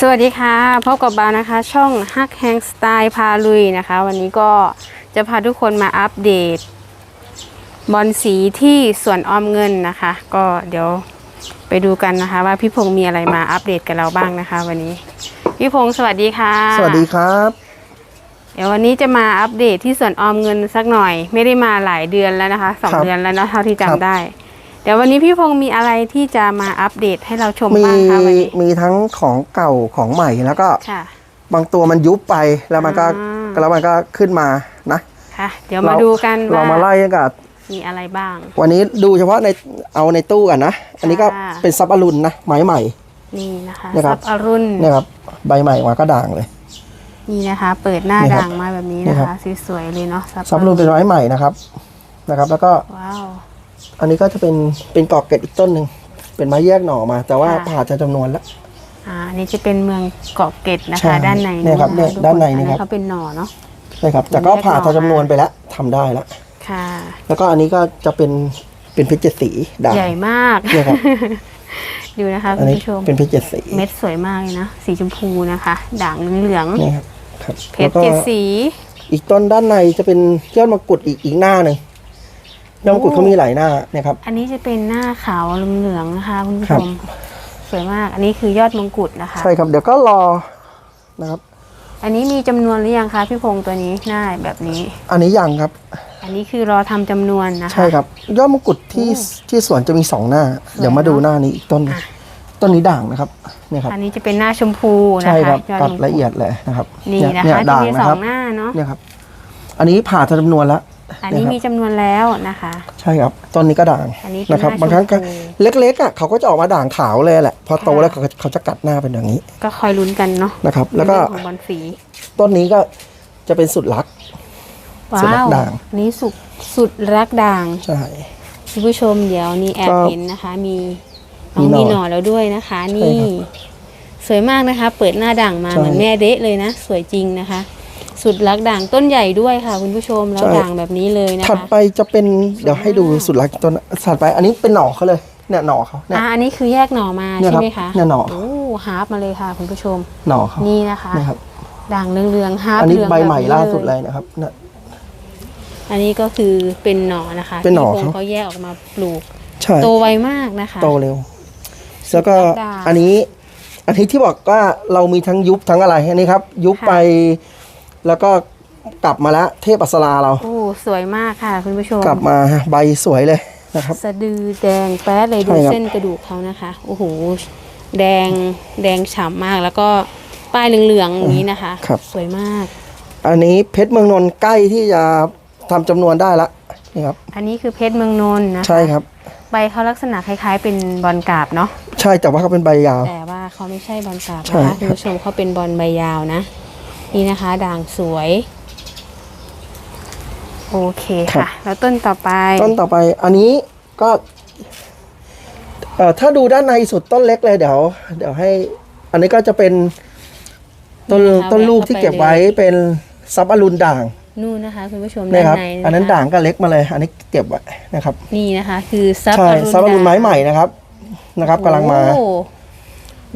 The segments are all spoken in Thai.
สวัสดีค่ะพบกับบาวนะคะ ช่องฮักแฮงสไตล์พาลุยนะคะ วันนี้ก็จะพาทุกคนมาอัปเดต บอลสีที่สวนออมเงินนะคะ ก็เดี๋ยวไปดูกันนะคะ ว่าพี่พงษ์มีอะไรมาอัปเดตกับเราบ้างนะคะ วันนี้ พี่พงษ์สวัสดีค่ะ สวัสดีครับ เดี๋ยววันนี้จะมาอัปเดตที่สวนออมเงินสักหน่อย ไม่ได้มาหลายเดือนแล้วนะคะสองครับเดือนแล้วเนอะเท่าที่จำครับได้ เดี๋ยววันนี้พี่พงษ์มีอะไรที่จะมาอัปเดตให้เราชมมีบ้างคะวันนี้มีทั้งของเก่าของใหม่แล้วก็ ค่ะ บางตัวมันยุบไปแล้วมันก็อ่า แล้วมันก็ขึ้นมานะค่ะ เดี๋ยวมาดูกันเราว่ามาไล่กันกับมีอะไรบ้าง วันนี้ดูเฉพาะในเอาในตู้กันนะ อันนี้ก็ค่ะ เป็นซับอรุณนะไม้ใหม่ นี่นะคะนะครับซับอรุณเนี่ยครับใบใหม่มาก็ด่างเลย นี่นะคะ เปิดหน้านี่ครับด่างมาแบบนี้นี่นะครัคะบ สวยๆเลยเนาะซับอรุณเป็นไม้ใหม่นะครับนะครับ แล้วก็ว้าว อันนี้ก็จะเป็นเป็นกอกเกตอีกต้นหนึ่งเป็นไม้แยกหน่อมา แต่ว่าค่ะ ผ่าจะจำนวนแล้ว อ่าอันนี้จะเป็นเมืองเกาะเกร็ดนะใช่คะ ด้านในเนี่ยครับะะเนี่ยทุกด้านในอันี่ครับเขาเป็นหน่อเนาะ ใช่ครับ แต่ก็แยกหน่อผ่าจะจำนวนไปแล้วทำได้แล้ว ค่ะ แล้วก็อันนี้ก็จะเป็นเป็นเพชรเจ็ดสีด่าง ใหญ่มาก เนี่ยครับ ดูนะคะอัคุนณนี้ผู้ชม เป็นเพชรเจ็ดสีเม็ดสวยมากเลยนะ สีชมพูนะคะ ด่างเหลืองนี่ครับครับๆเพแล้ชวรก็เจ็ดสี อีกต้นด้านในจะเป็นยอดมะกรูดอีกอีกหน้าหนึ่ง ยอดมะกรูดโอ้เขามีหลายหน้าเนี่ยครับ อันนี้จะเป็นหน้าขาวเหลืองๆนะคะคุณผู้ครัชบมสวยมาก อันนี้คือยอดมงกุฎนะคะ ใช่ครับ เดี๋ยวก็รอนะครับ อันนี้มีจำนวนหรือยังคะพี่พงษ์ตัวนี้หน้าแบบนี้ อันนี้ยังครับ อันนี้คือรอทำจำนวนนะคะ ใช่ครับ ยอดมะกรูดที่ที่สวนจะมีสองหน้า เดี๋ยวมาดูหน้านี้อีกต้นหนึ่งอะต้นนี้ด่างนะครับเนี่ยครับ อันนี้จะเป็นหน้าชมพูนะใช่คะครับยอตัดมงกุฎละเอียดเลยนะครับ นี่เยนะเยคะจะด่างมีนะสอครังบหน้าเนาะเนี่ยครับ อันนี้ผ่าจะจำนวนแล้ว อันนี้นะครับมีจำนวนแล้วนะคะ ใช่ครับต้นนี้ก็ด่างอันนี้เป็นนะครับหน้าบางครั้งก็ชมพูเล็กๆอะเขาก็จะออกมาด่างขาวเลยแหละพอโตค่ะแล้วเขาก็เขาจะกัดหน้าเป็นอย่างนี้ ก็คอยลุ้นกันเนาะนะครับ แล้วก็เรื่องของบอลสีต้นนี้ก็จะเป็นสุดรักว้าสุดรักวด่างนี่สุดสุดรักด่างใช่คุณผู้ชมเดี๋ยวนี่แอบก็เห็นนะคะ มีน้องมีมีหหน่น่ออแล้วด้วยนะคะใช่นี่ครับสวยมากนะคะ เปิดหน้าด่างมาใช่เหมือนแม่เดะเลยนะ สวยจริงนะคะ สุดรักด่างต้นใหญ่ด้วยค่ะ คุณผู้ชมแล้วใช่ ด่างแบบนี้เลยนะถัดคะไปจะเป็นเดี๋ยวให้ดูสุดรักต้นถัดไปอันนี้เป็นหน่อเขาเลยเนี่ยหน่อเขาเนี่ย อ่าอันนี้คือแยกหน่อมาเนี่ยใช่ครับไหมคะเนี่ยหน่อ โอ้ฮาร์ปมาเลยค่ะ คุณผู้ชม หน่อเขานี่นะคะเนี่ยครับ ด่างเรืองๆฮาร์ปอันนี้เรืองใบใหม่แบบนี้ล่าสุดเลยนะครับเนี่ย อันนี้ก็คือเป็นหน่อนะคะเป็นหน่อที่พงครับ เขาแยกออกมาปลูก ใช่ โตไวมากนะคะ โตเร็ว แล้วก็สุดรักด่างอันนี้ อันนี้ที่บอกว่าเรามีทั้งยุบทั้งอะไรอันนี้ครับ ยุบค่ะ ไป แล้วก็กลับมาแล้วเทพอัสราเรา โอ้สวยมากค่ะคุณผู้ชมกลับมาใบสวยเลยนะครับ สะดือแดงแป๊ดเลยดูใช่ครับเส้นกระดูกเขานะคะ โอ้โหแดงแดงฉ่ำมากแล้วก็ป้ายเหลืองๆอย่างนี้นะคะครับสวยมาก อันนี้เพชรเมืองนนท์ใกล้ที่จะทำจำนวนได้ละนี่ครับ อันนี้คือเพชรเมืองนนท์นะคะใช่ครับ ใบเขาลักษณะคล้ายๆ เป็นบอลกราบเนาะใช่แต่ว่าเขาเป็นใบยาว แต่ว่าเขาไม่ใช่บอลกราบใช่นะคะครับคุณผู้ชมเขาเป็นบอลใบยาวนะ นี่นะคะ ด่างสวย โอเคค่ะ แล้วต้นต่อไป ต้นต่อไปอันนี้ก็เอ่อถ้าดูด้านในสุดต้นเล็กเลยเดี๋ยว เดี๋ยวให้ อันนี้ก็จะเป็นต้นนี่นะคะต้นลูกที่แวะเข้าไปเก็บไว้เป็นซับอรุณด่างนู่นนะคะคุณผู้ชมนี่ด้านครับ ในะคะอันนั้นด่างก็เล็กมาเลย อันนี้เก็บไว้นะครับนี่นะคะ คือซับใช่อรุณซับอรุณด่างไม้ใหม่นะครับนะครับกำลังมา โอ้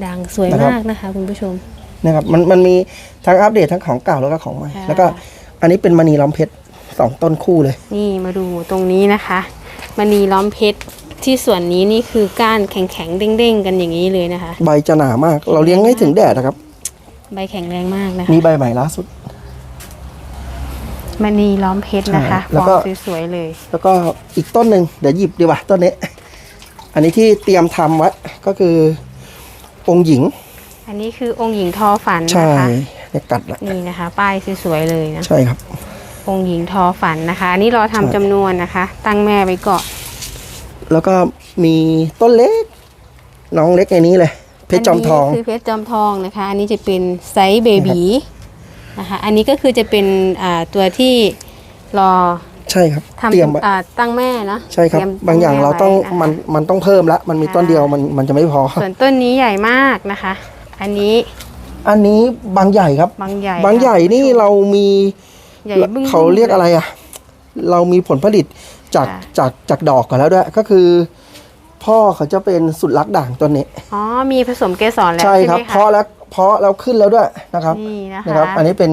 ด่างสวยนะครับ มากนะคะ คุณผู้ชม นะครับมันมันมีทั้งอัปเดตทั้งของเก่าแล้วก็ของใหม่ค่ะแล้วก็อันนี้เป็นมณีล้อมเพชรสองต้นคู่เลย นี่มาดูตรงนี้นะคะมณีล้อมเพชรที่ส่วนนี้นี่คือก้านแข็งๆเด้งๆ กันอย่างนี้เลยนะคะ ใบจะหนามาก เราเลี้ยงให้ถึงแดดนะครับ ใบแข็งแรงมากนะคะนี่ใบใหม่ล่าสุดมณีล้อมเพชรนะคะใช่แล้วฟก็อร์มสวยๆเลย แล้วก็อีกต้นหนึ่งเดี๋ยวหยิบดีกว่าต้นนี้ อันนี้ที่เตรียมทำไว้ก็คือองค์หญิง อันนี้คือองค์หญิงทอฝันใช่นะคะเนี่ยกัดละนี่นะคะ ป้ายสวยๆเลยนะ ใช่ครับ องค์หญิงทอฝันนะคะ อันนี้รอทำใช่จำนวนนะคะ ตั้งแม่ไว้ก่อนแล้วก็มีต้นเล็ก น้องเล็กในนี้เลย เพชรจอมทองนนี้คือเพชรจอมทองนะคะ อันนี้จะเป็นไซส์เบบีนะคะ อันนี้ก็คือจะเป็นอ่าตัวที่รอใช่ครับทำเตรียมไว้อ่าตั้งแม่เนาะใช่ครับตมบางอย่างตั้แม่เราต้องไว้ะคะมันมันต้องเพิ่มละมันมีต้นเดียวมันมันจะไม่พอ ส่วนต้นนี้ใหญ่มากนะคะ อันนี้อันนี้บางใหญ่ครับ บางใหญ่บางใหญ่ค่ะนี่เรามีใหญ่บึ้งๆเขาเรียกอะไรอะ เรามีผลผลิตจากค่ะ จากจากดอกกันแล้วด้วย ก็คือ พ่อเขาจะเป็นสุดรักด่างตัวนี้ อ๋อ มีผสมเกสรแล้วใช่ใช่ครับไหมเพคะราะแล้วเพาะแล้วขึ้นแล้วด้วยนะครับนี่นะคะนะครับอันนี้เป็น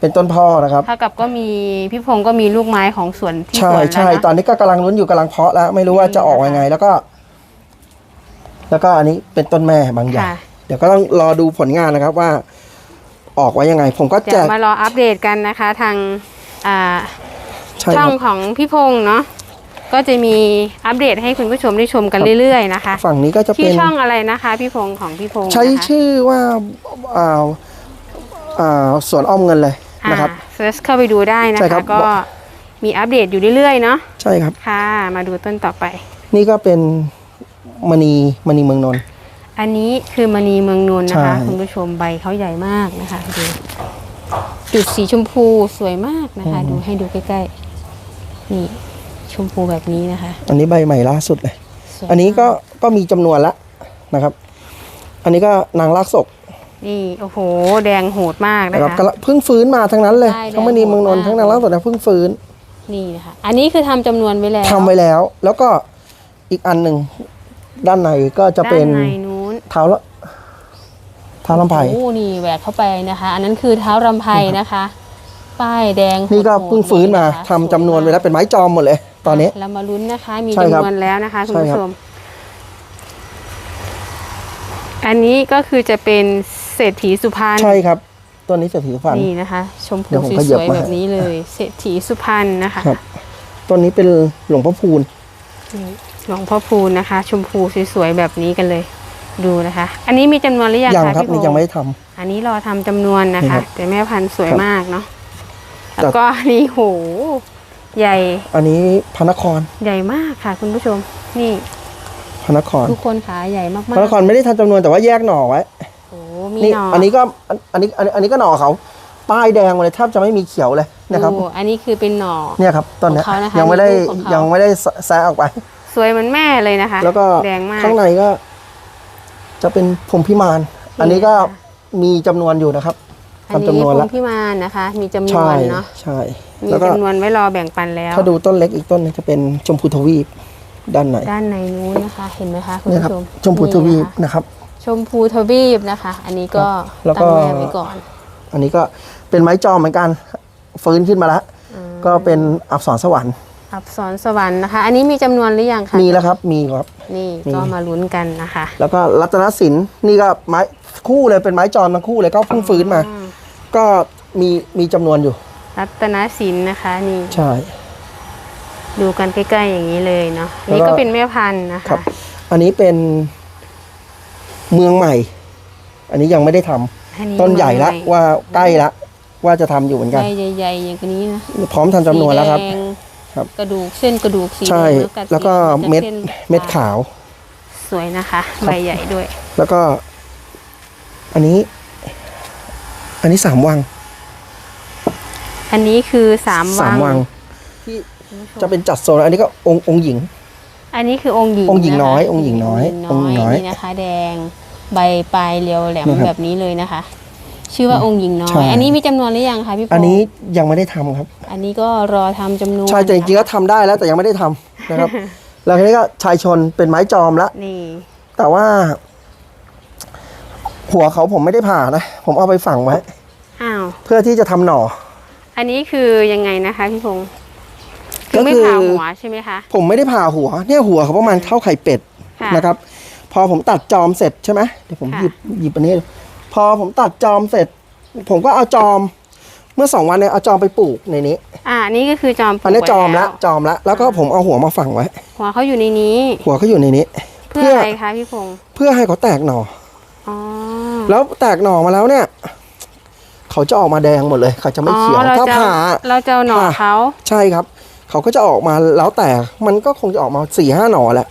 เป็นต้นพ่อนะครับ เท่ากับก็มีพี่พงศ์ก็มีลูกไม้ของสวนที่ใช่สวนแล้วใช่นะตอนนี้ก็กำลังลุ้นอยู่กำลังเพาะแล้ว ไม่รู้ว่าจะออกยังไง แล้วก็ แล้วก็อันนี้เป็นต้นแม่บางอย่างค่ะ เดี๋ยวก็ต้องรอดูผลงานนะครับว่าออกไว้ยังไง ผมก็แจเดี๋ยวกมารออัปเดตกันนะคะทางอ่าใช่ช่คอรังบของพี่พงศ์เนาะก็จะมีอัปเดตให้คุณผู้ชมได้ชมกันเรื่อยๆนะคะฝั่งนี้ก็จะที่เป็นช่องอะไรนะคะ พี่พงศ์ของพี่พงศ์ใช้นะคะชื่อว่าอ่าอ่าสวนอ้อมเงินเลยนะครับเซิร์ชเข้าไปดูได้นะใช่ครัคะ บ ก็มีอัปเดตอยู่เรื่อยๆเนาะใช่ครับ ค่ะ มาดูต้นต่อไป นี่ก็เป็นมณีมณีเมืองนนท์ อันนี้คือมณีเมืองนนท์นะคะ ใช่ คุณผู้ชมใบเขาใหญ่มากนะคะดูจุดสีชมพูสวยมากนะคะ ดูให้ดูใกล้ๆนี่ชมพูแบบนี้นะคะอันนี้ใบใหม่ล่าสุดเลย สวยอันนี้ก็มากก็มีจำนวนละนะครับ อันนี้ก็นางลากศกนี่โอ้โห แดงโหดมากนะนะครับคะ กำลังเพิ่งฟื้นมาทั้งนั้นเลยใช่ทั้งมณีเมืองนนท์แดงทั้งนางลากศกนะเพิ่งฟื้นนี่นะคะ อันนี้คือทำจำนวนไว้แล้วทำไว้แล้ว แล้วก็อีกอันหนึ่งด้านในก็จะเป็นด้านในนู้น เท้าละเท้าลำไผ่โอ้นี่แหวกเข้าไปนะคะ อันนั้นคือเท้ารำไพนะคะ ป้ายแดงนี่ก็โหดๆเพิ่งฟื้นมาเลยะคะทำจำนวนไว้แล้วเป็นไม้จอมหมดเลย ตอนนี้ เรามาลุ้นนะคะ มีใช่ครับจำนวนแล้วนะคะคุณใช่ผู้ครับ ชม อันนี้ก็คือจะเป็นเศรษฐีสุพรรณ ใช่ครับต้นนี้เศรษฐีฟัน นี่นะคะ ชมพูเดี๋ยวผมสขยับวยมา ๆแบบนี้เลย เศรษฐีสุพรรณนะคะครับต้นนี้เป็นหลวงพ่อพูน นี่หลวงพ่อพูนนะคะ ชมพูสวยๆแบบนี้กันเลย ดูนะคะ อันนี้มีจำนวนหรือยังยังคะครับพี่พนี่งยังษ์ไม่ได้ทำ อันนี้รอทำจำนวนนะนี่ครัคะ บแต่แม่พันธุ์สวยครับมากเนาะแล้วก็นี่โหใหญ่อันนี้พระนครใหญ่มากค่ะ คุณผู้ชม นี่พระนครทุกคนขาใหญ่มากพระนครไม่ได้ทำจำนวนแต่ว่าแยกหน่อไว้ๆโอ้มีนี่หน่ออันนี้ก็อันอันนี้อันนี้อันนี้ก็หน่อเขา ป้ายแดงมาเลยแทบจะไม่มีเขียวเลยนะครับดูอันนี้คือเป็นหน่อเนี่ยครับต้นเนี้ยของเขานะคะยังไม่ได้มีลูกของเขายั ยังไม่ได้แซะออกไป สวยเหมือนแม่เลยนะคะแล้วก็แดงมากข้างในก็ จะเป็นพรหมพิมาน อันนี้ก็มีจำนวนอยู่นะครับอันทำจำนนี้วนพแล้วงพี่มานนะคะ มีจำนใช่วนเนาะใช่มีแล้วก็จำนวนไว้รอแบ่งปันแล้ว ถ้าดูต้นเล็กอีกต้นหนึงจะเป็นชมพูทวีปด้านในด้านในนู้นนะคะ เห็นไหมคะคุณเนี่ยผู้ครับชมชมพูทวีปนี่นะคะนะครับ ชมพูทวีปนะคะ อันนี้ก็แล้วก็ตั้งแม่ไว้ก่อน อันนี้ก็เป็นไม้จอมเหมือนกัน ฟื้นขึ้นมาแล้วก็เป็นอับสรสวรรค์ อับสรสวรรค์นะคะ อันนี้มีจำนวนหรือยังคะมีแล้วครับ มีครับ นี่มีก็มาลุ้นกันนะคะ แล้วก็รัตนศิลป์นี่ก็ไม้คู่เลยเป็นไม้จอมทั้งคู่เลยก็เพิ่งฟื้นมาอืมก็มีมีจำนวนอยู่ รัตนศิลป์นะคะนี่ใช่ ดูกันใกล้ๆอย่างนี้เลยเนาะแล้วก็นี่ก็เป็นแม่พันธุ์นะครัคะบอันนี้เป็นเมืองใหม่ อันนี้ยังไม่ได้ทำอันนี้ต้นใหญ่ละไม้ว่าใกล้ละว่าจะทำอยู่เหมือนกันใบใหญ่ๆอย่างนี้นะพร้อมทำจำนวนแล้วครับสีดง ครับกระดูกเส้นกระดูกสีแดงใช่กัดแล้วก็สีเม็ดส้นเม็ดขาว สวยนะคะใบใหญ่ด้วย แล้วก็ อันนี้ อันนี้สามวัง อันนี้คือสามสาวัมงวังที่จะเป็นจัดโซนอันนี้ก็องค์องค์หญิง อันนี้คือองค์หญิงองค์หญิงะคะน้อย องค์หญิงน้อยองค์หญิงองค์หญิงน้น้ออยยนี่นะคะ แดงใบปลายเรียวแหลมนี่ครับแบบนี้เลยนะคะ ชื่อว่าองค์หญิงน้อใช่ ย อันนี้มีจำนวนหรือยังคะพี่โปอันนี้ยังไม่ได้ทำครับ อันนี้ก็รอทำจำนวนใช่แต่จริงๆก็ทำได้แล้วแต่ยังไม่ได้ทำนะครับ แล้วทีนี้ก็ชายชนเป็นไม้จอมแล้วนี่แต่ว่า หัวเขาผมไม่ได้ผ่านะ ผมเอาไปฝังไว้ อ้าวเพื่อที่จะทำหน่อ อันนี้คือยังไงนะคะพี่พงศ์คืก็อไม่คือ ผ่าหัวใช่ไหมคะ ผมไม่ได้ผ่าหัว เนี่ยหัวเขาประมาณเท่าไข่เป็ดค่ะ นะครับ พอผมตัดจอมเสร็จใช่ไหมเดี๋ยวผมค่ะ หยิบหยิบอันนี้ พอผมตัดจอมเสร็จ ผมก็เอาจอมเมื่อสองวันเนี่ยเอาจอมไปปลูกในนี้ อ่า นี่ก็คือจอมปลูกอันนี้จอมไว้ละจอมละแล้วก็ผมเอาหัวมาฝังไว้ หัวเขาอยู่ในนี้ หัวเขาอยู่ในนี้ เพื่ออะไรคะพี่พงศ์เพื่อให้เขาแตกหน่ออ๋อแล้วแตกหน่อมาแล้วเนี่ย เขาจะออกมาแดงหมดเลย เขาจะไม่เขียวอ๋อเราถ้าจะผ่าเราจะเอาหน่อผ่าเขาใช่ครับ เขาก็จะออกมาแล้วแต่มันก็คงจะออกมาสี่ห้าหน่อแหละ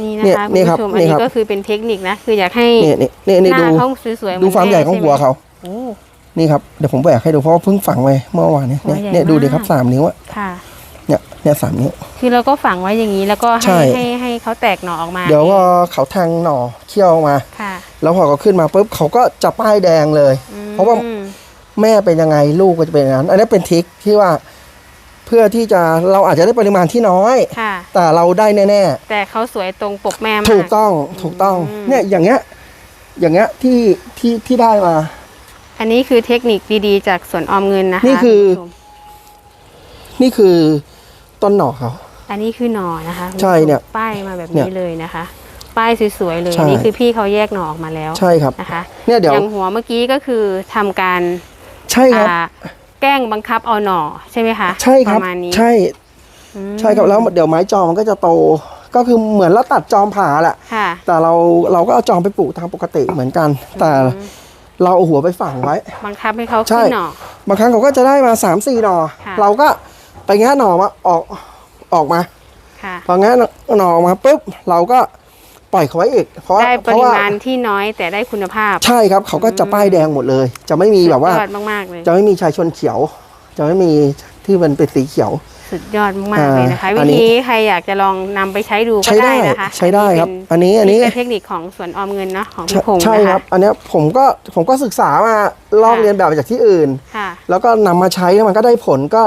นี่นะเนี่ยคะนี่คุณครับผู้ชมอันนี่นี้ครับ ก็คือเป็นเทคนิคนะ คืออยากให้นี่นี่นี่นี่หดูน้าเขาสวยๆเอนดูความใหญ่ของแม่หัวเขาโอ้ นี่ครับเดี๋ยวผมแบกให้ดูเพราะว่าเพิ่งฝังไว้เมื่อวานเนี่ยหัวใหญ่เนี่ยดูดิครับมาก สามนิ้วอะค่ะ เนี่ยเนี่ยสามนิ้ว คือเราก็ฝังไว้อย่างนี้แล้วก็ใช่ ให้ให้ให้เขาแตกหน่อออกมาเดี๋ยวพอเขาแทงหน่อเคี่ยวออกมา ค่ะแล้วพอเขาขึ้นมาปุ๊บเขาก็จะป้ายแดงเลย อืมเพราะว่า แม่เป็นยังไงลูกก็จะเป็นอย่างนั้น อันนี้เป็นทริคที่ว่า เพื่อที่จะเราอาจจะได้ปริมาณที่น้อย ค่ะ แต่เราได้แน่แต่เขาสวยตรงปกแม่มาก ๆ ถูกต้องถูกต้องอืม เนี่ยอย่างเงี้ยอย่างเงี้ยที่ที่ที่ได้มา อันนี้คือเทคนิคดีๆ จากสวนออมเงินนะคะนี่คือ ณผู้ชมนี่คือต้นหน่อเขา อันนี้คือหน่อนะคะใช่เนี่ยป้ายมาแบบเนี่นี้ยเลยนะคะ ป้ายสวยๆเลยใช่ นี่คือพี่เขาแยกหน่อออกมาแล้วใช่ครับ นะคะเนี่ยเดี๋ยวอย่างหัวเมื่อกี้ก็คือทำการใช่ครับ อ่า แกล้งบังคับเอาหน่อใช่ไหมคะใช่ครับประมาณนี้ใช่อืมใช่ครับแล้วเดี๋ยวไม้จอมมันก็จะโต ก็คือเหมือนเราตัดจอมผ่าแหละค่ะแต่เราเราก็เอาจอมไปปลูกตามปกติเหมือนกัน แต่เราเอาหัวไปฝังไว้บังคับให้เขาใช่ขึ้นหน่อบางครั้งเขาก็จะได้มา3ามสี่หน่อค่ะเราก็ไปแงะหน่อมาออกออกมาค่ะพอแงะหน่อออกมาปุ๊บเราก็ ปล่อยเขาไว้อีกเพราะได้เพปราะริว่ามาณที่น้อยแต่ได้คุณภาพ ใช่ครับเขาก็จะป้ายแดงหมดเลย จะไม่มีแบบว่า สุดยอดมากๆเลย จะไม่มีชายชนเขียว จะไม่มีที่มันเป็นสีเขียว สุดยอดมากๆเลยนะคะ อ่าวิอันนี้ ธีใครอยากจะลองนำไปใช้ดูก็ใช้ได้ได้นะคะใช้ได้ครับเป็อันนี้อันนี้คือเทคนิคของสวนออมเงินเนาะของใช่พี่พงศ์ใช่นะคคะรับอันเนี้ยผมก็ผมก็ศึกษามาลอกค่ะ เรียนแบบมาจากที่อื่น ค่ะ แล้วก็นำมาใช้แล้วมันก็ได้ผลก็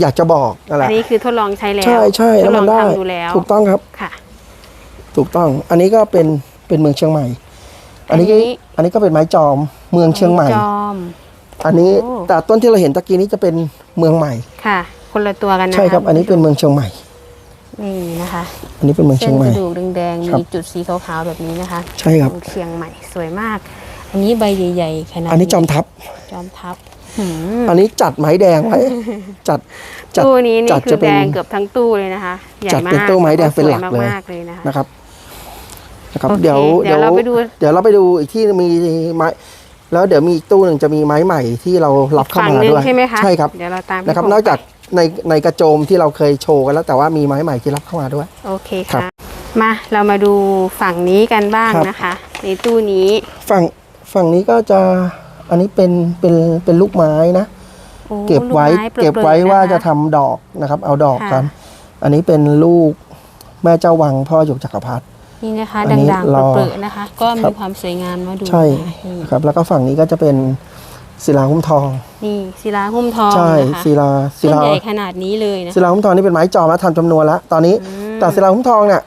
อยากจะบอกนั่นแหอัละนนี้คือทดลองใช้แล้วใช่ใช่ทแล้ดวลมัองนได้ทำดูแล้วถูกต้องครับ ค่ะ ถูกต้อง อันนี้ก็เป็นเป็นเมืองเชียงใหม่ อันนี้ก็อันนี้ อันนี้ก็เป็นไม้จอมเมืองเชียงใหม่ จอม อันนี้โอ้ แต่ต้นที่เราเห็นตะกี้นี้จะเป็นเมืองใหม่ ค่ะ คนละตัวกันนะะใช่ครับ อันนี้เป็นเมืองเชียงใหม่ นี่นะคะอันนี้เป็นเมืองเส้เชียนงใหกม่ ระดูกแดงครับๆมีจุดสีขาวๆแบบนี้นะคะใช่ครับเชียงใหม่สวยมาก อันนี้ใบใหญ่ๆขนาดอันนี้จอมทัพ จอมทับหืมอันนี้จัดไม้แดงไว้ จัดจัด ตู้นี้นี่จัดคืจะอเป็นแดงเกือบทั้งตู้เลยนะคะใหญ่จัดมากเป็นตู้ไม้แดงเป็นหลักเลย สวมากๆเลยนะคะ นะครับ นะครับโอเคเดี๋ยวเดี๋ยวเราไปดู เดี๋ยวเราไปดูอีกที่มีไม้แล้วเดี๋ยวมีอีกตู้หนึ่งจะมีไม้ใหม่ที่เรารับเข้าฝั่งมาหนึ่งด้วยใช่ไหมคะใช่ครับเดี๋ยวเราตามนะครับพี่พงศ์นอกจากในในกระโจมที่เราเคยโชว์กันแล้วแต่ว่ามีไม้ใหม่ที่รับเข้ามาด้วย โอเคครัค่ะบมาเรามาดูฝั่งนี้กันบ้างครับ นะคะ ในตู้นี้ฝั่งฝั่งนี้ก็จะอันนี้เป็นเป็นเป็นลูกไม้นะ โอ้เก็บไว้ลูม้ปลือกๆเก็บไว้ว่าคจะทำดอกนะครับ เอาดอกค่ะ กัน อันนี้เป็นลูกแม่เจ้าวังพ่อหยกจักรพรรดิ นี่นะคะ อันนี้ด่างรอๆเปลือกๆนะคะ ก็ครัมีบ ความสวยงามมาดูใช่นะคะนี่ครับแล้วก็ฝั่งนี้ก็จะเป็นศิลาหุ้มทอง นี่ศิลาหุ้มทองใช่นะคะศิลาศิต้นลา ใหญ่ขนาดนี้เลยนะศิลาหุ้มทองนี่เป็นไม้จอมแล้วทำจำนวนแล้วตอนนี้ อืม แต่ศิลาหุ้มทองเนี่ย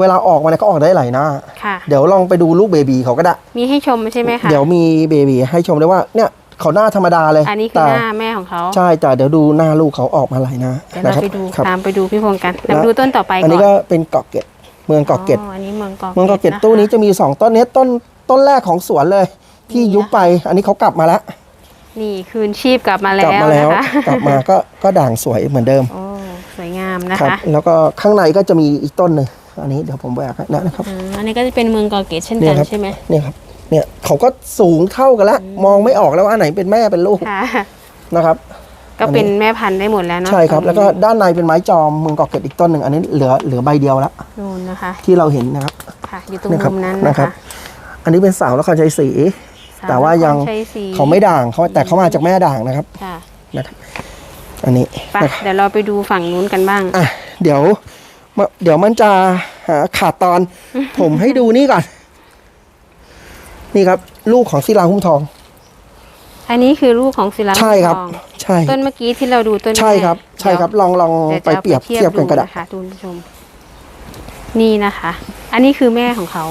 เวลาออกมาเนี่ยก็ออกได้หลายหน้า ค่ะ เดี๋ยวลองไปดูลูกเบบีเขาก็ได้ มีให้ชมใช่ไหมคะเดี๋ยวมีเบบีให้ชมได้ว่าเนี่ยเขาหน้าธรรมดาเลยอันนี้คือแต่หน้าแม่ของเขาใช่แต่เดี๋ยวดูหน้าลูกเขาออกมาหลายหน้าเดี๋ยวเรานะครับไปดูครับ ตามไปดูพี่พงศ์กันแล้เราวดูต้นต่อไปอันก่นี้อนก็เป็นเกาะเกร็ด เมืองเกาะเกร็ด อ๋ออันนี้เมืองเกาะเมืองเกาะเกร็ดะคะตู้นี้จะมีสองต้นเนี้ยต้นต้นแรกของสวนเลยที่นี่ยุบไปอันนี้เขากลับมาแล้วนี่คืนชีพกลับมากแล้ลัวมาแล้วนะคะกลับมาก็ก็ด่างสวยเหมือนเดิมโอ้สวยงามนะครัคะแล้วก็ข้างในก็จะมีอีกต้นหนึ่งอันนี้เดี๋ยวผมแหวกให้นะครับอืมอันนี้ก็จะเป็นเมืองเกาะเกตเช่นเนี่กัยนครับ ใช่ไหมเนี่ยครับเนี่ยเขาก็สูงเท่ากันแล้วมองไม่ออกแล้วว่าอันไหนเป็นแม่เป็นลูกค่ะนะครับ ก็เป็นแม่พันธุ์ได้หมดแล้วเนาะใช่ครับตงนี้แล้วก็ด้านในเป็นไม้จอมเมืองเกาะเกร็ดอีกต้นหนึ่งอันนี้เหลือเหลือใบเดียวแล้วนู่นนะคะ ที่เราเห็นนะครับค่ะ อยู่ตรงนะครับมุมนั้นนะนะครัคะบอันนี้เป็นสาวละครชัยศรีสแต่ว่ายังนครชัศรีเขาไม่ด่างเขาแต่เขามาจากแม่ด่างนะครับค่ะนะครับ อันนี้ไปนะครับเดี๋ยวเราไปดูฝั่งนู้นกันบ้างอะเดี๋ยวมาเดี๋ยวมันจะหาขาดตอน ผมให้ดูนี่ก่อน นี่ครับ ลูกของศิลาหุ้มทอง อันนี้คือลูกของศิลาใช่ครับ ทองใช่ต้นเมื่อกี้ที่เราดูต้นใช่ครับแใช่ครับลองลองดี๋วไปจะอาเปรียบเทียบกันก็ได้นะคะคุณผู้ชม นี่นะคะ อันนี้คือแม่ของเขา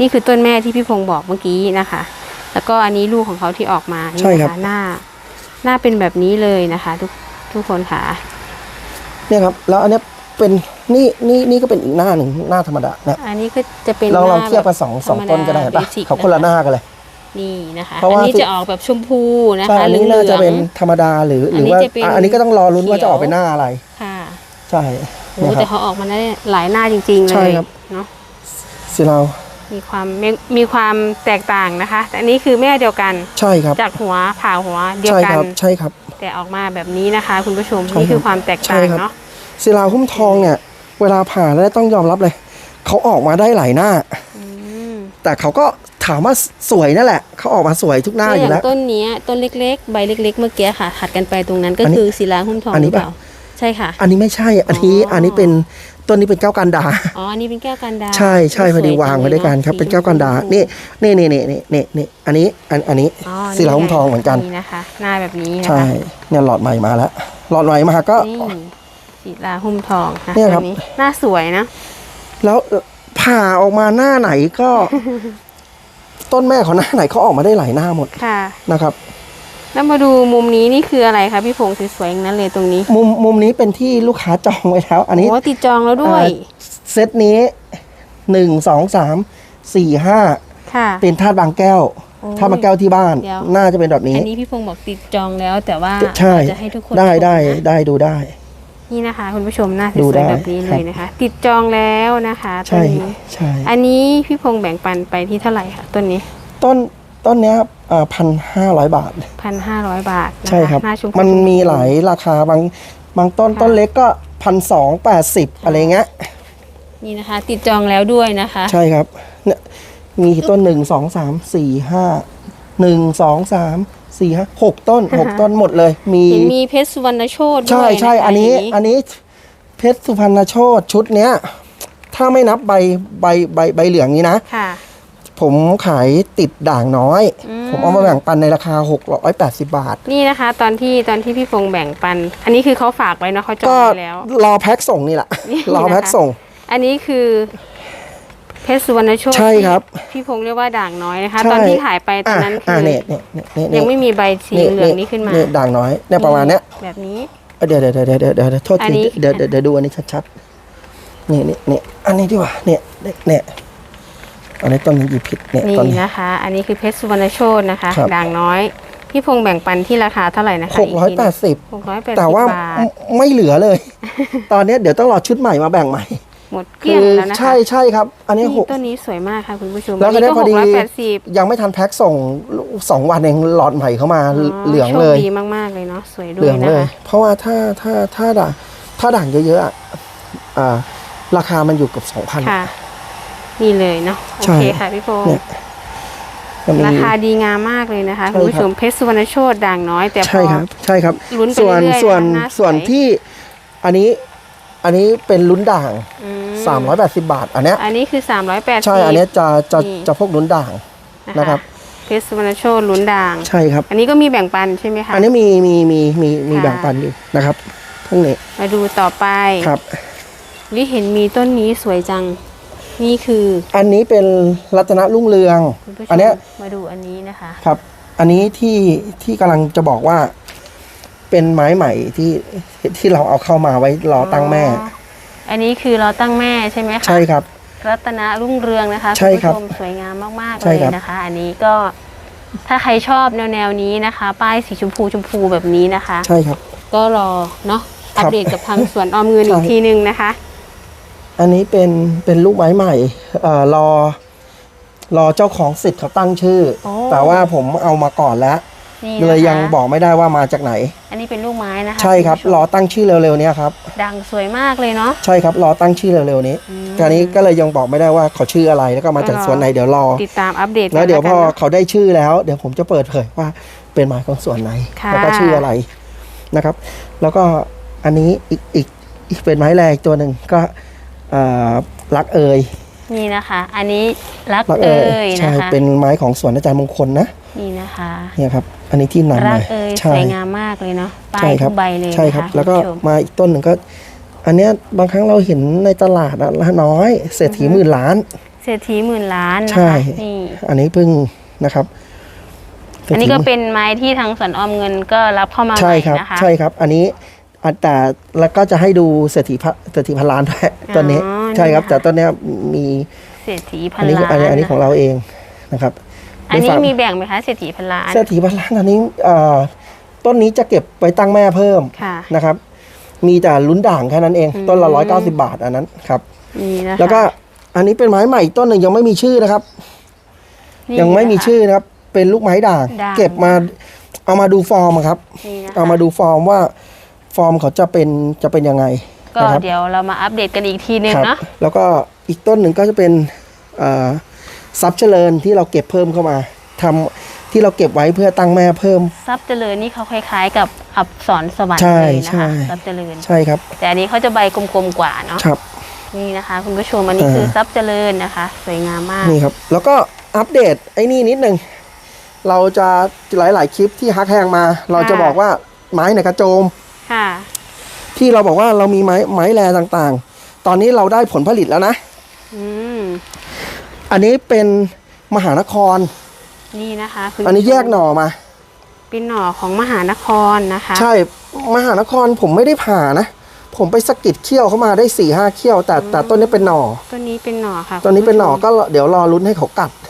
นี่คือต้นแม่ที่พี่พงศ์บอกเมื่อกี้นะคะ แล้วก็อันนี้ลูกของเขาที่ออกมานี่ใช่นะครับคะหน้า หน้าเป็นแบบนี้เลยนะคะ ทุกทุกคนค่ะ เนี่ยครับ แล้วอันเนี้ยเป็นนี่นี่นี่ก็เป็นอีกหน้าหนึ่งหน้าธรรมดาเนี่ยอันนี้ก็จะเป็นเราหลน้าองเทียบกันสองแบบสองต้นก็ได้ธรรมปะ basic เขาคนละหน้ากันเลย นี่นะคะเพราะว่าอันนี้จะออกแบบชมพูนะใช่คะอันเหลืนี้องน่าจะเป็นๆธรรมดาหรือหอันรือนี้ว่าจะเป็นอะอันนี้ก็ต้องรอลุ้นว่าเขียว จะออกเป็นหน้าอะไรค่ะใช่โอ้นะคแต่รับ เขาออกมาได้หลายหน้าจริงๆเลใช่ยครับ เนาะศิลามีความมีมีความแตกต่างนะคะ แต่อันนี้คือแม่เดียวกันใช่ครับ จากหัวผ่าหัวเดียวใช่กัคน รับใช่ครับ แต่ออกมาแบบนี้นะคะ คุณผู้ชมใช่นี่คือครับความแตกใช่ต่างครับ เนาะศิลาหุ้มทองเนี่ย เวลาผ่าแล้วต้องยอมรับเลย เขาออกมาได้หลายหน้า อืมแต่เขาก็ ถามว่าสวยนั่นแหละเขาออกมาสวยทุกหน้าก็ออย่ยู่ย่างแล้วต้นเนี้ยต้นเล็ก ๆ ใบเล็ก ๆ เมื่อกี้ค่ะถัดกันไปตรงนั้นก็อันนี้คือศิลาหุ้มทองอันหนี้รือเปล่าปะใช่ค่ะ อันนี้ไม่ใช่อันนี้อ๋ออัอันนี้เป็นต้นนี้เป็นแก้วกันดาอ๋ออันนี้เป็นแก้วกันดา ใช่ใช่พอดีวางไว้ด้วยกันครับเป็นแก้วกันดานี่นี่นี่นี่นี่นี่นี่อันนี้อันอันนี้อ๋อศิลาหุ้มทองเหมือนกันนี่นะคะหน้าแบบนี้นะใช่คะเนี่ยหลอดใหม่มาแล้ว หลอดใหม่มาก็นี่ศิลาหุ้มทองนะเนี่ยครับอัหน้าสวยนะแล้วผ่าออกมาหน้าไหนก็ ต้นแม่เขาหน้าไหนเขาออกมาได้หลายหน้าหมดค่ะนะครับ แล้วมาดูมุมนี้นี่คืออะไรคะพี่พงศ์สวยๆอย่างนั้นเลยตรงนี้ มุมมุมนี้เป็นที่ลูกค้าจองไว้แล้วอันนี้โอ้ติดจองแล้วด้วยอ่าเซตนี้หนึ่งสองสามสี่ห้าค่ะเป็นธาตุบางแก้วโอ้ยธาตุบางแก้วที่บ้านเดี๋ยวน่าจะเป็นแบบนี้ อันนี้พี่พงศ์บอกติดจองแล้วแต่ว่าใช่จะให้ทุกคนได้ชมได้นะได้ดูได้ นี่นะคะคุณผู้ชมหน้าสดูวยได้ๆแบบนี้คเลรับยนะคะ ติดจองแล้วนะคะต้ใช่นนี้ใช่อันนี้พี่พงศ์แบ่งปันไปที่เท่าไหร่คะต้นนี้ต้นต้นเนี้ยพันห้าร้อยบาท พันห้าร้อยบาทนะคะใช่ครับ หน้าชมพู มันมีหลายราคาบางบางต้นค่ะ ต้นเล็กก็พันสองแปดสิบอะไรเงี้ยนี่นะคะ ติดจองแล้วด้วยนะคะ ใช่ครับเนี่ยมีต้นหนึ่งสองสามสี่ห้าหนึ่งสองสาม สี่ห้าหกต้นหกต้นหมดเลย มีเห็นมีเพชรสุวรรณโชตด้วยใช่ใช่ะคะอันนี้ย่างอันนี้เพชรสุพรรณโชตชุดเนี้ย ถ้าไม่นับใบใบใบใบเหลืองนี้นะค่ะผมขายติดด่างน้อยอืมผมเอามาแบ่งปันในราคา 680 บาท นี่นะคะ ตอนที่ตอนที่พี่พงษ์แบ่งปัน อันนี้คือเขาฝากไว้เนอะเขาจองก็ไว้แล้ว รอแพ็คส่งนี่แหละนี่รอนะคะแพ็คส่ง อันนี้คือ เพชรสุวรรณโชตใช่ครับ ที่พี่พงษ์เรียกว่าด่างน้อยนะคะ ใช่ตอนที่ถ่ายไปตอนนั้นอ่าคืออเนี่ยเนี่ยเนี่ยเนี่ยยังไม่มีใบสีเหลืองนี้ขึ้นมาเนี่ยด่างน้อยเนี่ยประมาณเนี้ยแบบนี้ เดี๋ยวเดี๋ยวเดี๋ยวเดี๋ยวเดี๋ยวเดี๋ยวโทษอันทีนี้ เดี๋ยวเดี๋ยวเดี๋ยวดูอันนี้ชัดๆนี่นี่นี่อันนี้ดีกว่าเนี่ยเนี่ยเนี่ยอันนี้ต้นนี้หยิบผิดเนี่ยนี่ต้นนี้ นะคะ อันนี้คือเพชรสุวรรณโชตนะคะ ครับ ด่างน้อย พี่พงษ์แบ่งปันที่ราคาเท่าไหร่นะคะหกร้อยแปดสิบหกร้อยแปดสิบแต่ว่าบาทไม่เหลือเลย ตอนเนี้ยเดี๋ยวต้องรอชุดใหม่มาแบ่งใหม่ หมดเกลี้ยงแล้วนะคะใช่ใช่ครับ อันนี้นี่หกต้นนี้สวยมากค่ะคุณผู้ชมแล้วอันก็นี้ได้ก็พอหกดีร้อยแปดสิบยังไม่ทันแพ็คส่งสองวันเองหลอดใหม่เข้ามาเหลืองเลยโชคดีมากๆเลยเนาะสวยด้เหวลืยองนะเลยคะเพราะว่าถ้าถ้าถ้าด่างถ้าด่างเยอะๆอะอ่าราคามันอยู่กับสองพันค่ะนี่เลยเนาะโอใช่เคค่ะพี่พงษ์เนี่ยมันมีราคาดีงามมากเลยนะคะใช่คุณผู้ครับชมเพชรสุวรรณโชตด่างน้อยแต่พใช่อครับใช่ครับลุ้นไปส่วนเรื่อยๆส่วนนะคะหน้าสวยส่วนที่อันนี้อันนี้เป็นลุ้นด่างอืม 380 บาท อันเนี้ยอันนี้คือ 380 ใช่อันเนี้ยจะจะนี่ จะพวกลุ้นด่างนะครับ เพชรสุวรรณโชตลุ้นด่าง ใช่ครับ อันนี้ก็มีแบ่งปันใช่ไหมคะอันนี้มีมีมีมีมีค่ะแบ่งปันอยู่นะครับทั้งนี้มาดูต่อไปครับวิเห็นมีต้นนี้สวยจัง นี่คืออันนี้เป็นรัตนรุ่งเรือง คุณผู้ชมอันเนี้ยมาดูอันนี้นะคะ ครับ อันนี้ที่ที่กำลังจะบอกว่า เป็นไม้ใหม่ที่ที่เราเอาเข้ามาไว้รอตั้งแม่ อ๋อ อันนี้คือเราตั้งแม่ใช่ไหมคะใช่ครับ รัตนรุ่งเรืองนะคะใช่ครับณผู้ชมสวยงามมากๆใช่เลยครับนะคะ อันนี้ก็ถ้าใครชอบแนวๆนี้นะคะ ป้ายสีชมพูชมพูแบบนี้นะคะ ใช่ครับ ก็รอเนาะครัอับปเดตกับทางสวนออมเงินอีกใช่ทีนึงนะคะ อันนี้เป็นเป็นลูกไม้ใหม่เอ่อรอ รอเจ้าของสิทธิ์เขาตั้งชื่อโอ้แต่ว่าผมเอามาก่อนแล้ว นี่เลยนะคะยังบอกไม่ได้ว่ามาจากไหน อันนี้เป็นลูกไม้นะคะใช่ครับณผู้ชมรอตั้งชื่อเร็วๆเนี้ยครับดังสวยมากเลยเนาะ ใช่ครับรอตั้งชื่อเร็วๆนี้อืมการนี้ก็เลยยังบอกไม่ได้ว่าเขาชื่ออะไรแล้วก็มาจากก็รอสวนไหนเดี๋ยวรอ ติดตามอัปเดตกันแล้วเดี๋ยวพอกันนะ เขาได้ชื่อแล้ว เดี๋ยวผมจะเปิดเผยว่าเป็นไม้ของสวนไหนค่ะ แล้วก็ชื่ออะไรนะครับ แล้วก็อันนี้อีกอีกอีกเป็นไม้แรกตัวหนึ่งก็เอ่อรักเอยนี่นะคะ อันนี้รักรักเอ่เอยยใช่นะคะเป็นไม้ของสวนอาจารย์มงคลนะ นี่นะคะเนี่ยครับ อันนี้ที่นำรัมากเอ่ยสใช่วยงามมากเลยเนาะป้าใช่ยครัทุกใบเลยใช่ครับนะะแล้วก็ณผู้ชมมาอีกต้นหนึ่งก็ อันเนี้ยบางครั้งเราเห็นในตลาดอะน้อยเศรษฐีหมื่นล้าน เศรษฐีหมื่นล้านนะใช่คะนี่อันนี้เพิ่งนะครับอันนี้ก็เป็นไม้ที่ทางสวนออมเงินก็รับเข้ามาใหใช่ม่ครับนะคะใช่ครับ อันนี้อันแต่แล้วก็จะให้ดูเศรษฐีพระเศรษฐีพันล้านด้วยต้นนี้อ๋อใช่ครับนี่ค่ะแต่ต้นเนี้ยมีเศรษฐีพัอันนนี้ล้านอันนี้อันนี้ะของเราเองนะครับ อันนี้ได้ฝากมีแบ่งไหมคะเศรษฐีพันล้านเศรษฐีพันล้านอันนี้เอ่อต้นนี้จะเก็บไว้ตั้งแม่เพิ่มค่ะนะครับ มีแต่ลุ้นด่างแค่นั้นเองอืมต้นละร้อยเก้าสิบาทอันนั้นครับนี่นะคะแล้วก็อันนี้เป็นไม้ใหม่อีกต้นหนึ่งยังไม่มีชื่อนะครับนี่ยังไม่มีนะคะชื่อนะครับ เป็นลูกไม้ด่างด่างเก็บมาเอามาดูฟอร์มอะครับนี่นะคะเอามาดูฟอร์มว่าฟอร์มเขาจะเป็นจะเป็นยังไง ก็นะครับเดี๋ยวเรามาอัปเดตกันอีกทีนึงครับเนาะแล้วก็อีกต้นหนึ่งก็จะเป็นเอ่อ ซับเจริญที่เราเก็บเพิ่มเข้ามาทำที่เราเก็บไว้เพื่อตั้งแม่เพิ่มทรัพย์เจริญนี่เขาคล้าย ๆ กับอับสรสวรรค์ใช่เลยนะใช่คะทรัพย์เจริญใช่ครับ แต่อันนี้เขาจะใบกลมๆกว่าเนาะครับนี่นะคะ คุณผู้ชมอันนี้เออคือทรัพย์เจริญนะคะ สวยงามมากนี่ครับแล้วก็อัปเดตไอ้นี่นิดนึงเราจะหลาย ๆ คลิปที่ฮักแฮงมา เราจะบอกว่าไม้ไหนกระโจมค่ะที่เราบอกว่าเรามีไม้ไม้แรต่างๆ ตอนนี้เราได้ผลผลิตแล้วนะ อืมอันนี้เป็นมหานคร นี่นะคะคุณอันนี้ผู้ชมแยกหน่อมา เป็นหน่อของมหานครนะคะ ใช่มหานครผมไม่ได้ผ่านะ ผมไปสะกิดเขี้ยวเข้ามาได้สี่ห้าเขี้ยว แต่แต่ต้นนี้เป็นหน่อต้นนี้เป็นหน่อค่ะต้นนี้เป็นหน่อคุณผู้ชก็เดี๋ยวรอลุ้นให้เขากัดม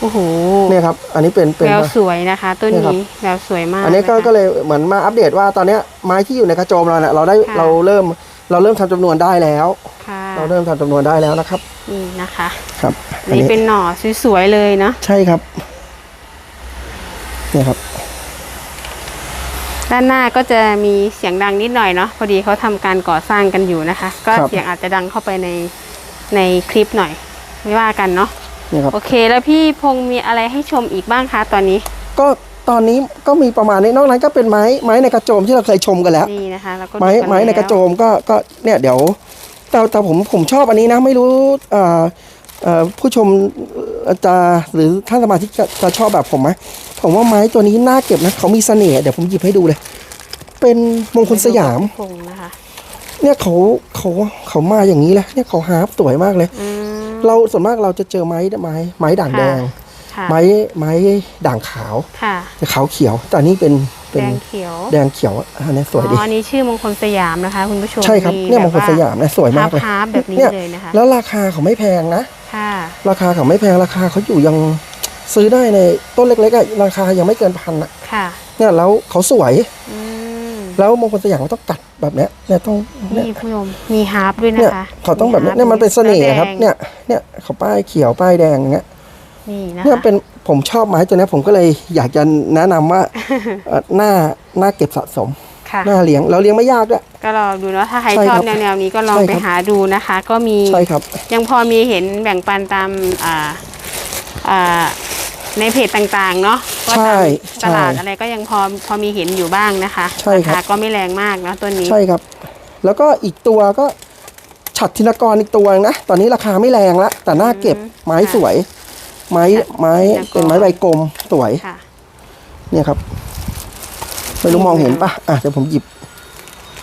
โอ้โหเนี่ยครับ อันนี้เป็นเป็นแววสวยนะคะต้นเนี่ยครับนี้แววสวยมาก อันนี้ก็ะคะก็เลยเหมือนมาอัปเดตว่าตอนเนี้ยไม้ที่อยู่ในกระโจมเราเนี่ยเราได้ค่ะเราเริ่มเราเริ่มทำจำนวนได้แล้วค่ะ เราเริ่มทำจำนวนได้แล้วนะครับ นี่นะคะครับอันนี้เป็นหน่อสวยๆเลยเนาะใช่ครับเนี่ยครับ ด้านหน้าก็จะมีเสียงดังนิดหน่อยเนาะพอดีเขาทำการก่อสร้างกันอยู่นะคะ ก็ครับเสียงอาจจะดังเข้าไปในในคลิปหน่อย ไม่ว่ากันเนาะเนี่ยครับโอเค แล้วพี่พงษ์มีอะไรให้ชมอีกบ้างคะตอนนี้ ก็ตอนนี้ก็มีประมาณนี้นอกนั้นก็เป็นไม้ไม้ในกระโจมที่เราเคยชมกันแล้วนี่นะคะแล้วก็ไม้ดูกัไม้ในกระโจแล้วมก็ก็เนี่ยเดี๋ยว แต่แต่ผมผมชอบอันนี้นะ ไม่รู้เอ่อเอ่อผู้ชมเอ่อจะหรือท่านสมาชิกจะจะชอบแบบผมไหมผมว่าไม้ตัวนี้น่าเก็บนะเขามีเสน่ห์เดี๋ยวผมหยิบให้ดูเลย เป็นมงคลสยามพงษ์นะคะเนี่ยเขาเขาเขามาอย่างนี้เลยเนี่ยเขาฮาร์ปสวยมากเลยอืมเราส่วนมากเราจะเจอไม้ไม้ไม้ด่างแดงค่ะไม้ไม้ด่างขาวค่ะจะขาวเขียว แต่อันนี่เป็น เป็แดนงเขียว แดงเขียวอันนี้สวยดีอ๋ออันนี้ชื่อมงคลสยามนะคะคุณผู้ชมใช่ครับเนี่ยมงคลสยามเนี่ยสวยมากเลยฮาร์ปๆแบบนี้เนี่ยเลยนะคะแล้วราคาเขาไม่แพงนะค่ะราคาเขาไม่แพงราคาเขาอยู่ยังซื้อได้ในต้นเล็กๆอะราคายังไม่เกินพันอะค่ะเนี่ยแล้วเขาสวยอืมแล้วมงคลสยามเขาต้องกัดแบบเนี้ยเนี่ยต้องเนี่ยนี่คุณผู้ชมมีฮาร์ปด้วยเนี่ยนะคะเขาต้องแบบเนี้ยฮาเนี่ยมันเป็นเสน่ห์ครับแดงเนี่ยเนี่ยเขาป้ายเขียวป้ายแดงอย่างเงี้ยนี่นะเนี่ยคะเป็น ผมชอบไม้ตัวเนี้ยผมก็เลยอยากจะแนะนำว่าเอ่อหน้าหน้าเก็บสะสมค่ะหน้าเลี้ยงแล้วเลี้ยงไม่ยากด้วยก็ลองดูเนาะถ้าใครใช่ชอบครับแนวๆนี้ก็ลองใช่ไปครับหาดูนะคะ ก็มีใช่ครับ ยังพอมีเห็นแบ่งปันตามอ่าอ่าในเพจต่างๆ เนาะว่าใช่ตามตลาดใช่อะไรก็ยังพอพอมีเห็นอยู่บ้างนะคะใช่ครับาาก็ไม่แรงมากเนาะต้นนี้ใช่ครับ แล้วก็อีกตัวก็ฉัดธินกรอีกตัวนะ ตอนนี้ราคาไม่แรงละแต่หน้าเก็บไม้สวย ไม้ไม้เป็นไม้ใบกลมสวยค่ะ เนี่ยครับไม่รู้มองเห็นปะอะเดี๋ยวผมหยิบ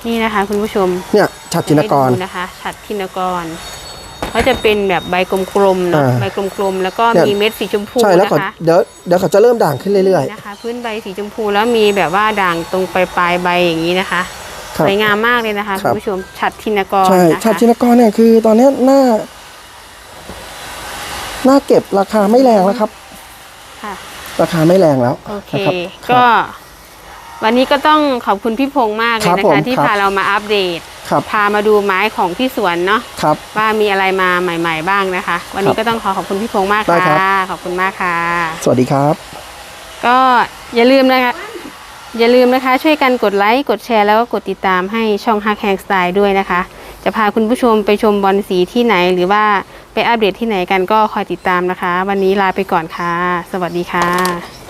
นี่นะคะ คุณผู้ชม เนี่ยฉัดธินกรให้ดูนะคะฉัดทินกรก็จะเป็นแบบใบกลมๆเนาะอ่าใบกลมๆแล้วก็เนี่ยมีเม็ดสีชมพูใช่แล้วนะเขาคะเดี๋ยวเดี๋ยวเขาจะเริ่มด่างขึ้นเรื่อยนะคะพื้นใบสีชมพูแล้วมีแบบว่าด่างตรงปลายๆใบอย่างนี้นะคะๆครับสวยงามมากเลยนะคะครัคุบณผู้ชมฉัดทินกรใช่นะคะฉัดธินกรเนี่ยคือ ตอนเนี้ยหน้าห น้าเก็บราคาไม่แรงแล้วครับ ค่ะ ราคาไม่แรงแล้วโอเค นะครับ ก็วันนี้ก็ต้องขอบคุณพี่พงษ์มากเลคยรับนะผมคะ ที่ครับ พาเรามาอัปเดต ครับพามาดูไม้ของพี่สวนเนาะครับ ว่ามีอะไรมาใหม่ ๆ บ้างนะคะ วันนี้ครับก็ต้องขอขอบคุณพี่พงษ์มากได้ครับ ค่ะขอบคุณมากค่ะ สวัสดีครับ ก็อย่าลืมนะคะ อย่าลืมนะคะ ช่วยกันกดไลค์ กดแชร์แล้วก็กดติดตามให้ช่องฮักแฮงสไตล์ด้วยนะคะ จะพาคุณผู้ชมไปชมบอลสีที่ไหนหรือว่า ไปอัปเดตที่ไหนกันก็คอยติดตามนะคะ วันนี้ลาไปก่อนค่ะ สวัสดีค่ะ